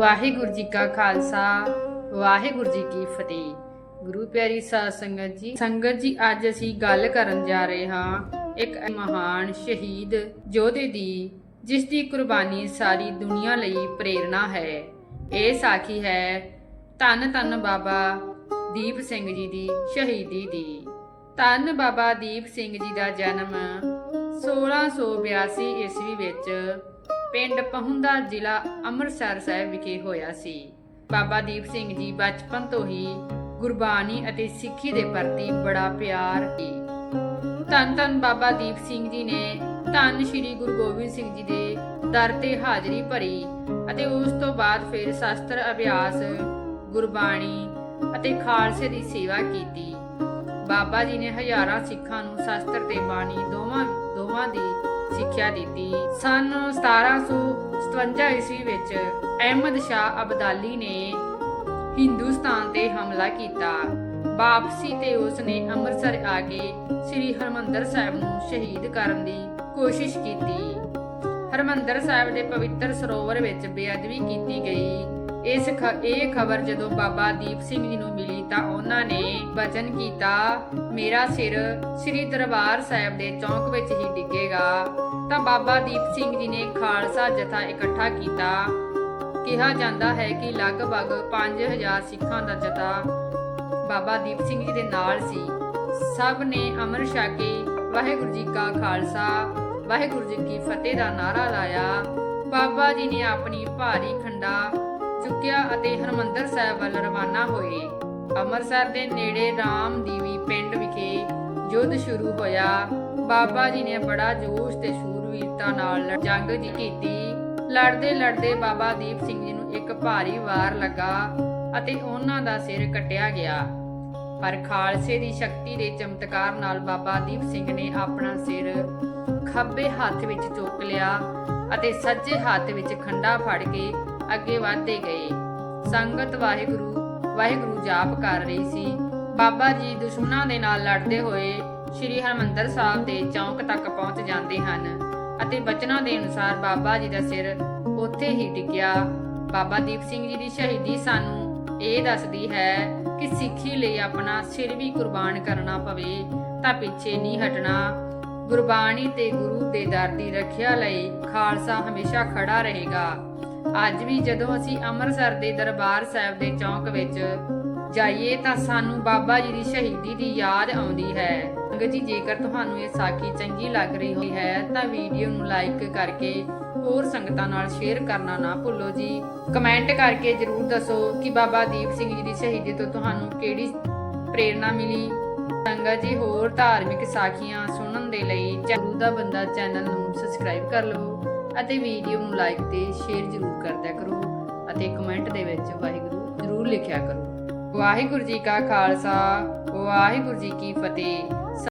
ਵਾਹਿਗੁਰੂ ਜੀ ਕਾ ਖਾਲਸਾ, ਵਾਹਿਗੁਰੂ ਜੀ ਕੀ ਫਤਿਹ। ਗੁਰੂ ਪਿਆਰੀ ਸਾਧ ਸੰਗਤ ਜੀ ਸੰਗਤ ਜੀ, ਅੱਜ ਅਸੀਂ ਗੱਲ ਕਰਨ ਜਾ ਰਹੇ ਹਾਂ ਇੱਕ ਮਹਾਨ ਸ਼ਹੀਦ ਯੋਧੇ ਦੀ, ਜਿਸ ਦੀ ਕੁਰਬਾਨੀ ਸਾਰੀ ਦੁਨੀਆ ਲਈ ਪ੍ਰੇਰਣਾ ਹੈ। ਇਹ ਸਾਖੀ ਹੈ ਧੰਨ ਧੰਨ ਬਾਬਾ ਦੀਪ ਸਿੰਘ ਜੀ ਦੀ ਸ਼ਹੀਦੀ ਦੀ। ਧੰਨ ਬਾਬਾ ਦੀਪ ਸਿੰਘ ਜੀ ਦਾ ਜਨਮ 1682 ਈਸਵੀ ਵਿੱਚ ਪਿੰਡ ਪਹੁੰਦਾ ਜ਼ਿਲ੍ਹਾ ਅੰਮ੍ਰਿਤਸਰ ਸਾਹਿਬ ਵਿਖੇ ਹੋਇਆ ਸੀ। ਬਾਬਾ ਦੀਪ ਸਿੰਘ ਜੀ ਬਚਪਨ ਤੋਂ ਹੀ ਗੁਰਬਾਣੀ ਅਤੇ ਸਿੱਖੀ ਦੇ ਪ੍ਰਤੀ ਬੜਾ ਪਿਆਰ ਸੀ। ਧੰਨ ਧੰਨ ਬਾਬਾ ਦੀਪ ਸਿੰਘ ਜੀ ਨੇ, ਧੰਨ ਸ਼੍ਰੀ ਗੁਰੂ ਗੋਬਿੰਦ ਸਿੰਘ ਜੀ ਦੇ ਦਰ ਤੇ ਹਾਜ਼ਰੀ ਭਰੀ ਅਤੇ ਉਸ ਤੋਂ ਬਾਅਦ ਫਿਰ ਸ਼ਸਤਰ ਅਭਿਆਸ, ਗੁਰਬਾਣੀ ਅਤੇ ਖਾਲਸੇ ਦੀ ਸੇਵਾ ਕੀਤੀ। ਬਾਬਾ ਜੀ ਨੇ ਹਜ਼ਾਰਾਂ ਸਿੱਖਾਂ ਨੂੰ ਸ਼ਸਤਰ ਤੇ ਬਾਣੀ ਦੋਵਾਂ ਦੋਵਾਂ ਦੀ ਸਿੱਖਿਆ ਦਿੱਤੀ। ਸਨ 1757 ਈਸਵੀ ਵਿੱਚ ਅਹਿਮਦ ਸ਼ਾਹ ਅਬਦਾਲੀ ਨੇ ਹਿੰਦੁਸਤਾਨ ਤੇ ਹਮਲਾ ਕੀਤਾ। ਵਾਪਸੀ ਤੇ ਉਸ ਨੇ ਅੰਮ੍ਰਿਤਸਰ ਆ ਕੇ ਸ੍ਰੀ ਹਰਮੰਦਰ ਸਾਹਿਬ ਨੂੰ ਸ਼ਹੀਦ ਕਰਨ ਦੀ ਕੋਸ਼ਿਸ਼ ਕੀਤੀ। ਹਰਮੰਦਰ ਸਾਹਿਬ ਦੇ ਪਵਿੱਤਰ ਸਰੋਵਰ ਵਿੱਚ ਬੇਅਦਬੀ ਕੀਤੀ ਗਈ। ਇਸ ਇਹ ਖਬਰ ਜਦੋਂ ਬਾਬਾ ਦੀਪ ਸਿੰਘ ਜੀ ਨੂੰ ਮਿਲੀ ਤਾਂ ਉਹਨਾਂ ਨੇ ਵਚਨ ਕੀਤਾ, ਮੇਰਾ ਸਿਰ ਸ੍ਰੀ ਦਰਬਾਰ ਸਾਹਿਬ ਦੇ ਚੌਂਕ ਵਿੱਚ ਹੀ ਡਿੱਗੇਗਾ। ਤਾਂ ਬਾਬਾ ਦੀਪ ਸਿੰਘ ਜੀ ਨੇ ਖਾਲਸਾ ਜਥਾ ਇਕੱਠਾ ਕੀਤਾ। ਕਿਹਾ ਜਾਂਦਾ ਹੈ ਕਿ ਲਗਭਗ 5000 ਸਿੱਖਾਂ ਦਾ ਜਥਾ ਬਾਬਾ ਦੀਪ ਸਿੰਘ ਜੀ ਦੇ ਨਾਲ ਸੀ। ਸਭ ਨੇ ਅਮਰ ਛਕ ਵਾਹਿਗੁਰੂ ਜੀ ਕਾ ਖਾਲਸਾ, ਵਾਹਿਗੁਰੂ ਜੀ ਕੀ ਫਤਿਹ ਦਾ ਨਾਰਾ ਲਾਇਆ। ਬਾਬਾ ਜੀ ਨੇ ਆਪਣੀ ਭਾਰੀ ਖੰਡਾ ਚੁੱਕਿਆ ਅਤੇ ਹਰਮੰਦਰ ਸਾਹਿਬ ਵੱਲ ਰਵਾਨਾ ਹੋਏ। ਅੰਮ੍ਰਿਤਸਰ ਦੇ ਨੇੜੇ ਰਾਮਦੀਵੀ ਪਿੰਡ ਵਿਖੇ ਯੁੱਧ ਸ਼ੁਰੂ ਹੋਇਆ। ਬਾਬਾ ਜੀ ਨੇ ਬੜਾ ਜੋਸ਼ ਤੇ ਸ਼ੂਰਵੀਰਤਾ ਨਾਲ ਜੰਗ ਜੀ ਕੀਤੀ। ਲੜਦੇ ਲੜਦੇ ਬਾਬਾ ਦੀਪ ਸਿੰਘ ਜੀ ਨੂੰ ਇੱਕ ਭਾਰੀ ਵਾਰ ਲੱਗਾ ਅਤੇ ਉਹਨਾਂ ਦਾ ਸਿਰ ਕੱਟਿਆ ਗਿਆ। ਪਰ ਖਾਲਸੇ ਦੀ ਸ਼ਕਤੀ ਦੇ ਚਮਤਕਾਰ ਨਾਲ ਬਾਬਾ ਦੀਪ ਸਿੰਘ ਨੇ ਆਪਣਾ ਸਿਰ ਖੱਬੇ ਹੱਥ ਵਿੱਚ ਚੁੱਕ ਲਿਆ ਅਤੇ ਸੱਜੇ ਹੱਥ ਵਿੱਚ ਖੰਡਾ ਫੜ ਕੇ ਅੱਗੇ ਵਧਦੇ ਗਏ। ਸੰਗਤ ਵਾਹਿਗੁਰੂ ਵਾਹਿਗੁਰੂ ਜਾਪ ਕਰ ਰਹੀ ਸੀ। ਬਾਬਾ ਜੀ ਦੁਸ਼ਮਣਾਂ ਦੇ ਨਾਲ ਲੜਦੇ ਹੋਏ ਸ੍ਰੀ ਹਰਮੰਦਰ ਸਾਹਿਬ ਦੇ ਚੌਂਕ ਤੱਕ ਪਹੁੰਚ ਜਾਂਦੇ ਹਨ ਅਤੇ ਬਚਨਾਂ ਦੇ ਅਨੁਸਾਰ ਬਾਬਾ ਜੀ ਦਾ ਸਿਰ ਉੱਥੇ ਹੀ ਟਿਕਿਆ ਬਾਬਾ ਦੀਪ ਸਿੰਘ ਜੀ ਦੀ ਸ਼ਹੀਦੀ ਸਾਨੂੰ ਇਹ ਦੱਸਦੀ ਹੈ ਕਿ ਸਿੱਖੀ ਲਈ ਆਪਣਾ ਸਿਰ ਵੀ ਕੁਰਬਾਨ ਕਰਨਾ ਪਵੇ ਤਾਂ ਪਿੱਛੇ ਨਹੀਂ ਹਟਣਾ। ਗੁਰਬਾਣੀ ਤੇ ਗੁਰੂ ਦੇ ਦਰ ਦੀ ਰੱਖਿਆ ਲਈ ਖਾਲਸਾ ਹਮੇਸ਼ਾ ਖੜਾ ਰਹੇਗਾ। ਅੱਜ ਵੀ ਜਦੋਂ ਅਸੀਂ ਅੰਮ੍ਰਿਤਸਰ ਦੇ ਦਰਬਾਰ ਸਾਹਿਬ ਦੇ ਚੌਂਕ ਵਿੱਚ ਜਾਈਏ ਤਾਂ ਸਾਨੂੰ ਬਾਬਾ ਜੀ ਦੀ ਸ਼ਹੀਦੀ ਦੀ ਯਾਦ ਆਉਂਦੀ ਹੈ। ਸੰਗਤ ਜੀ, ਜੇਕਰ ਤੁਹਾਨੂੰ ਇਹ ਸਾਖੀ ਚੰਗੀ ਲੱਗ ਰਹੀ ਹੈ ਤਾਂ ਵੀਡੀਓ ਨੂੰ ਲਾਈਕ ਕਰਕੇ ਹੋਰ ਸੰਗਤਾਂ ਨਾਲ ਸ਼ੇਅਰ ਕਰਨਾ ਨਾ ਭੁੱਲੋ ਜੀ। ਕਮੈਂਟ ਕਰਕੇ ਜਰੂਰ ਦੱਸੋ ਕਿ ਬਾਬਾ ਦੀਪ ਸਿੰਘ ਜੀ ਦੀ ਸ਼ਹੀਦੀ ਤੋਂ ਤੁਹਾਨੂੰ ਕਿਹੜੀ ਪ੍ਰੇਰਣਾ ਮਿਲੀ। ਸੰਗਤ ਜੀ, ਹੋਰ ਧਾਰਮਿਕ ਸਾਖੀਆਂ ਸੁਣਨ ਦੇ ਲਈ ਗੁਰੂ ਦਾ ਬੰਦਾ ਚੈਨਲ ਨੂੰ ਸਬਸਕ੍ਰਾਈਬ ਕਰ ਲਵੋ। ਅਤੇ ਵੀਡੀਓ ਨੂੰ ਲਾਈਕ ਤੇ ਸ਼ੇਅਰ ਜ਼ਰੂਰ ਕਰਦਿਆ ਕਰੋ ਅਤੇ ਕਮੈਂਟ ਦੇ ਵਿੱਚ ਵਾਹਿਗੁਰੂ ਜ਼ਰੂਰ ਲਿਖਿਆ ਕਰੋ। ਵਾਹਿਗੁਰੂ ਜੀ ਕਾ ਖਾਲਸਾ, ਵਾਹਿਗੁਰੂ ਜੀ ਕੀ ਫਤਿਹ।